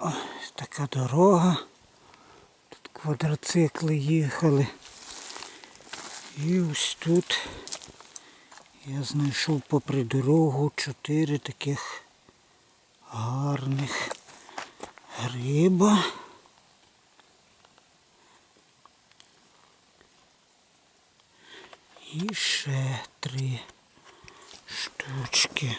Ось така дорога. Тут квадроцикли їхали. І ось тут я знайшов попри дорогу чотири таких гарних гриба. І ще три штучки.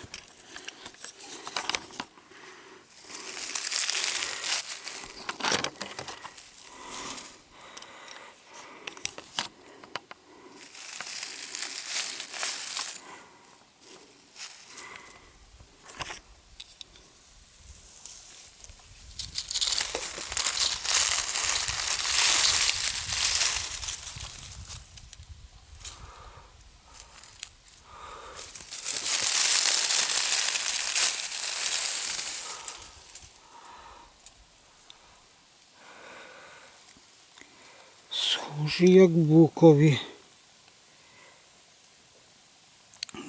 Схожі як букові.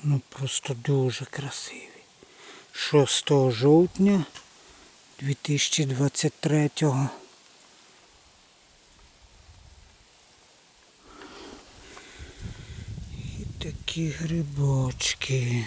Ну просто дуже красиві. 6 жовтня 2023 І такі грибочки.